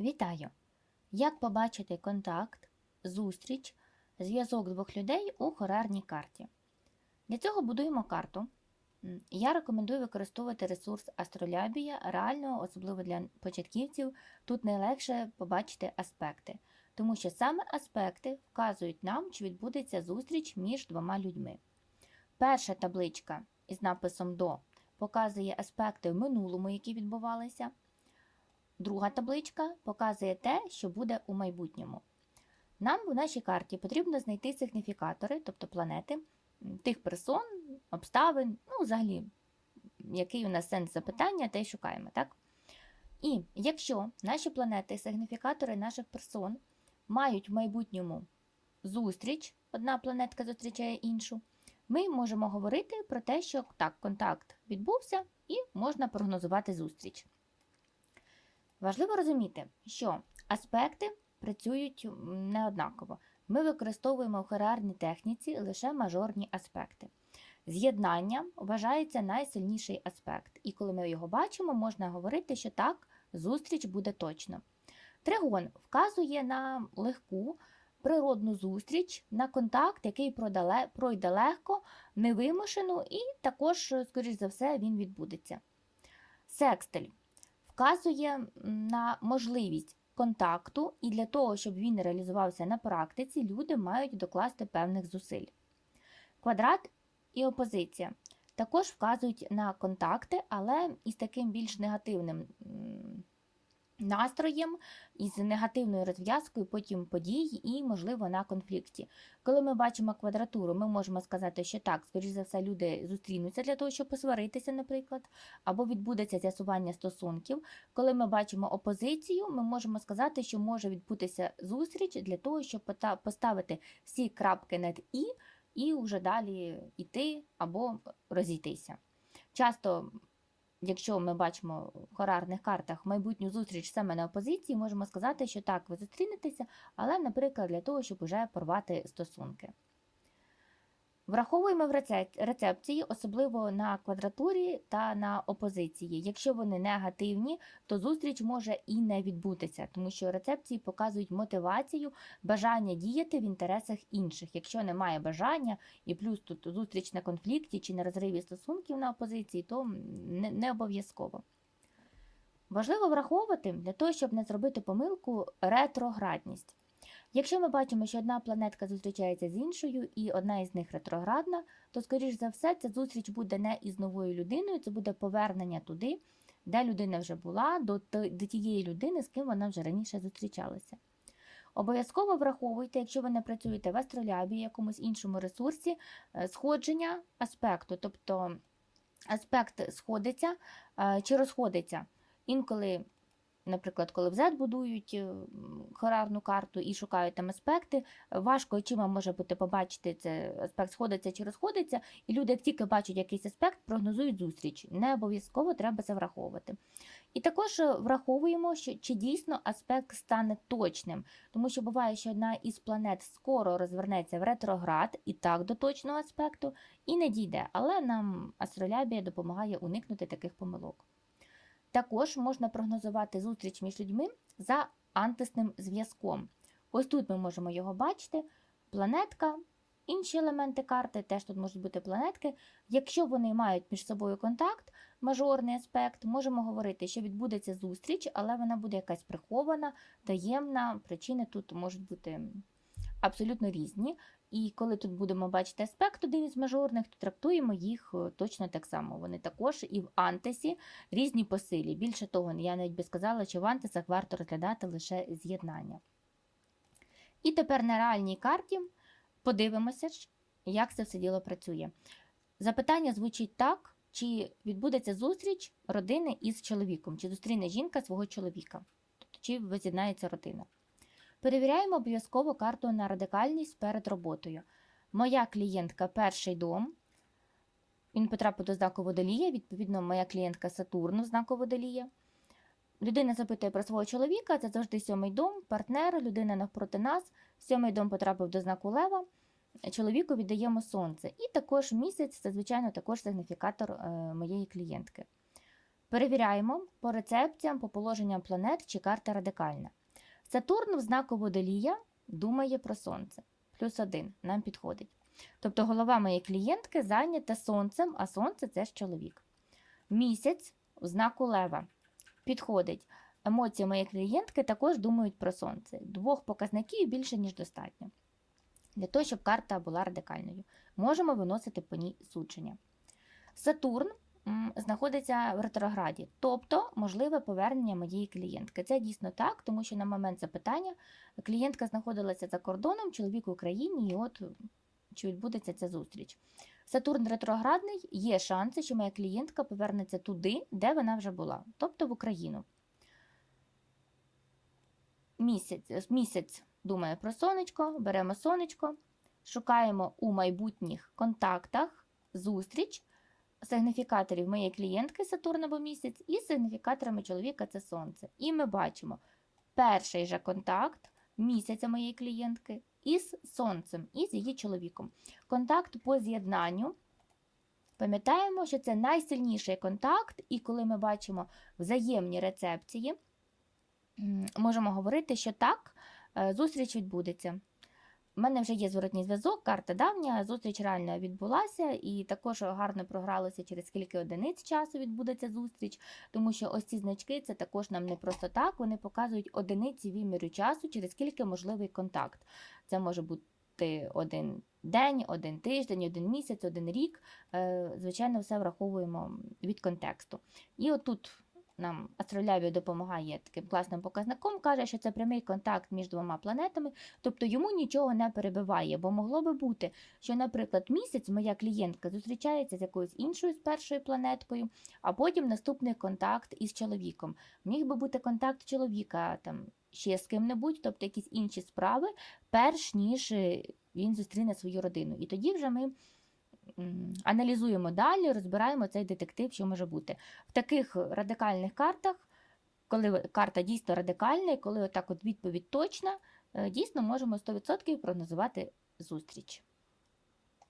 Вітаю! Як побачити контакт, зустріч, зв'язок двох людей у хорарній карті? Для цього будуємо карту. Я рекомендую використовувати ресурс Астролябія. Реально, особливо для початківців, тут найлегше побачити аспекти, тому що саме аспекти вказують нам, чи відбудеться зустріч між двома людьми. Перша табличка із написом до показує аспекти в минулому, які відбувалися. Друга табличка показує те, що буде у майбутньому. Нам в нашій карті потрібно знайти сигніфікатори, тобто планети, тих персон, обставин, ну, взагалі, який у нас сенс запитання, те й шукаємо, так? І якщо наші планети, сигніфікатори наших персон мають в майбутньому зустріч, одна планетка зустрічає іншу, ми можемо говорити про те, що так, контакт відбувся і можна прогнозувати зустріч. Важливо розуміти, що аспекти працюють неоднаково. Ми використовуємо в херарній техніці лише мажорні аспекти. З'єднання вважається найсильніший аспект, і коли ми його бачимо, можна говорити, що так, зустріч буде точно. Тригон вказує на легку природну зустріч, на контакт, який пройде легко, невимушено, і також, скоріш за все, він відбудеться. Секстиль вказує на можливість контакту, і для того, щоб він реалізувався на практиці, люди мають докласти певних зусиль. Квадрат і опозиція також вказують на контакти, але із таким більш негативним настроєм, із негативною розв'язкою потім подій і, можливо, на конфлікті. Коли ми бачимо квадратуру, ми можемо сказати, що так, скоріш за все, люди зустрінуться для того, щоб посваритися, наприклад, або відбудеться з'ясування стосунків. Коли ми бачимо опозицію, ми можемо сказати, що може відбутися зустріч для того, щоб поставити всі крапки над і, і вже далі йти або розійтися. Часто, якщо ми бачимо в хорарних картах майбутню зустріч саме на опозиції, можемо сказати, що так, ви зустрінетеся, але, наприклад, для того, щоб уже порвати стосунки. Враховуємо в рецепції, особливо на квадратурі та на опозиції. Якщо вони негативні, то зустріч може і не відбутися, тому що рецепції показують мотивацію, бажання діяти в інтересах інших. Якщо немає бажання, і плюс тут зустріч на конфлікті чи на розриві стосунків на опозиції, то не, не обов'язково. Важливо враховувати для того, щоб не зробити помилку ретроградність. Якщо ми бачимо, що одна планетка зустрічається з іншою, і одна із них ретроградна, то, скоріш за все, ця зустріч буде не із новою людиною, це буде повернення туди, де людина вже була, до, тієї людини, з ким вона вже раніше зустрічалася. Обов'язково враховуйте, якщо ви не працюєте в астролябі, якомусь іншому ресурсі, е, сходження аспекту, тобто аспект сходиться е, чи розходиться. Інколи, наприклад, коли в Z будують е, хорарну карту і шукають там аспекти, важко очима може бути побачити, це аспект сходиться чи розходиться, і люди, як тільки бачать якийсь аспект, прогнозують зустріч. Не обов'язково треба це враховувати. І також е, враховуємо, що чи дійсно аспект стане точним, тому що буває, що одна із планет скоро розвернеться в ретроград і так до точного аспекту, і не дійде, але нам астролябія допомагає уникнути таких помилок. Також можна прогнозувати зустріч між людьми за антисним зв'язком. Ось тут ми можемо його бачити. Планетка, інші елементи карти, теж тут можуть бути планетки. Якщо вони мають між собою контакт, мажорний аспект, можемо говорити, що відбудеться зустріч, але вона буде якась прихована, таємна. Причини тут можуть бути абсолютно різні. І коли тут будемо бачити аспект один із мажорних, то трактуємо їх е, точно так само. Вони також і в антисі різні по силі. Більше того, я навіть би сказала, що в антисах варто розглядати лише з'єднання. І тепер на реальній карті подивимося, як це все діло працює. Запитання звучить так: чи відбудеться зустріч родини із чоловіком, чи зустріне жінка свого чоловіка, тобто чи воз'єднається родина. Перевіряємо обов'язково карту на радикальність перед роботою. Моя клієнтка перший дом. Він потрапив до знаку водолія, відповідно, моя клієнтка Сатурн в знаку водолія. Людина запитує про свого чоловіка, це завжди сьомий дом, партнер, людина навпроти нас. Сьомий дом потрапив до знаку Лева. Чоловіку віддаємо сонце. І також місяць, це, звичайно, також сигніфікатор е, моєї клієнтки. Перевіряємо по рецепціям, по положенням планет, чи карта радикальна. Сатурн в знаку водолія думає про сонце. Плюс один нам підходить. Тобто голова моєї клієнтки зайнята сонцем, а сонце це ж чоловік. Місяць в знаку лева підходить. Емоції моєї клієнтки також думають про сонце. Двох показників більше, ніж достатньо. Для того, щоб карта була радикальною. Можемо виносити по ній судження. Сатурн знаходиться в ретрограді, тобто можливе повернення моєї клієнтки. Це дійсно так, тому що на момент запитання клієнтка знаходилася за кордоном, чоловік в Україні, і от чи відбудеться ця зустріч. Сатурн ретроградний, є шанси, що моя клієнтка повернеться туди, де вона вже була, тобто в Україну. Місяць, місяць думає про сонечко, беремо сонечко, шукаємо у майбутніх контактах зустріч сигніфікаторів моєї клієнтки Сатурн або місяць і сигніфікаторами чоловіка це сонце. І ми бачимо перший же контакт місяця моєї клієнтки із сонцем, і з її чоловіком. Контакт по з'єднанню. Пам'ятаємо, що це найсильніший контакт, і коли ми бачимо взаємні рецепції, можемо говорити, що так, е, зустріч відбудеться. У мене вже є зворотній зв'язок, карта давня, зустріч реально відбулася, і також гарно програлося, через скільки одиниць часу відбудеться зустріч, тому що ось ці значки це також нам не просто так, вони показують одиниці виміру часу, через скільки можливий контакт. Це може бути один день, один тиждень, один місяць, один рік. Е, Звичайно, все враховуємо від контексту. І отут нам астролябія допомагає таким класним показником, каже, що це прямий контакт між двома планетами, тобто йому нічого не перебиває, бо могло би бути, що, наприклад, місяць моя клієнтка зустрічається з якоюсь іншою з першою планеткою, а потім наступний контакт із чоловіком. Міг би бути контакт чоловіка там ще з ким-небудь, тобто якісь інші справи, перш ніж е, він зустріне свою родину. І тоді вже ми аналізуємо далі, розбираємо цей детектив, що може бути. В таких радикальних картах, коли карта дійсно радикальна, і коли отак от відповідь точна, е, дійсно можемо 100% прогнозувати зустріч.